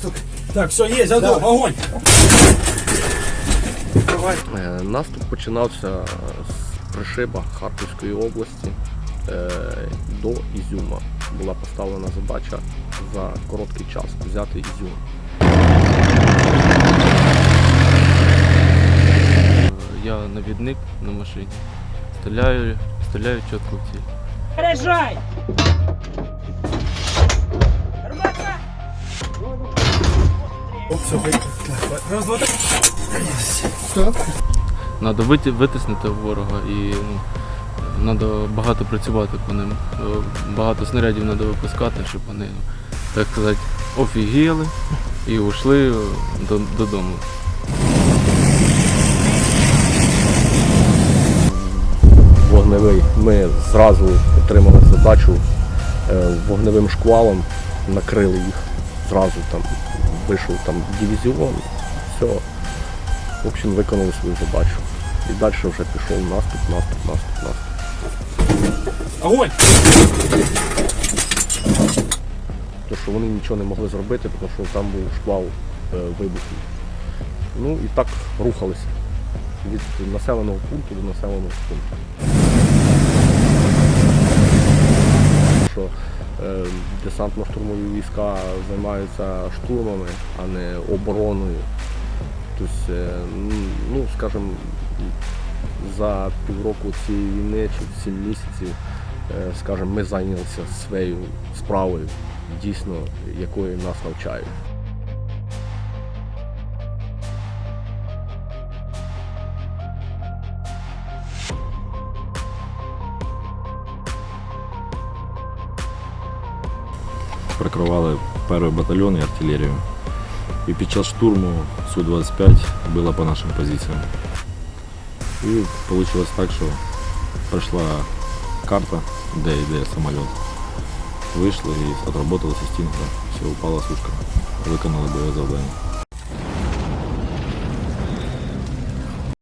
штук. Так, все, є, задов, огонь. Е, Наступ починався з Пришиба Харківської області е, до Ізюма. Була поставлена задача за короткий час взяти Ізюм. Я навідник на машині. Стріляю, стріляю чітко в ціль. Заряжай! Раз, два, три. Треба вити, витиснути ворога і ну, треба багато працювати по ним. Е, Багато снарядів треба випускати, щоб вони, так сказати, офігіли і ушли до- додому. Вогневий. Ми зразу отримали задачу е, вогневим шквалом, накрили їх. Зразу там вийшов там дивізіон, все. В общем, виконали свою задачу. І далі вже пішов наступ, наступ, наступ, наступ. Огонь. То, що вони нічого не могли зробити, тому що там був шквал е, вибухів. Ну і так рухалися від населеного пункту до населеного пункту. Що е, десантно-штурмові війська займаються штурмами, а не обороною. Тобто, е, ну, скажімо, за півроку цієї війни чи сім місяців, е, скажімо, ми зайнялися своєю справою, дійсно, якої нас навчають. прикривали перший батальйон і артилерію. І під час штурму Су-25 била по нашим позиціям. І вийшло так, що прийшла карта, де йде самоліт. Вийшли і отработала стінка, все, упала сушка. Виконали бойове завдання.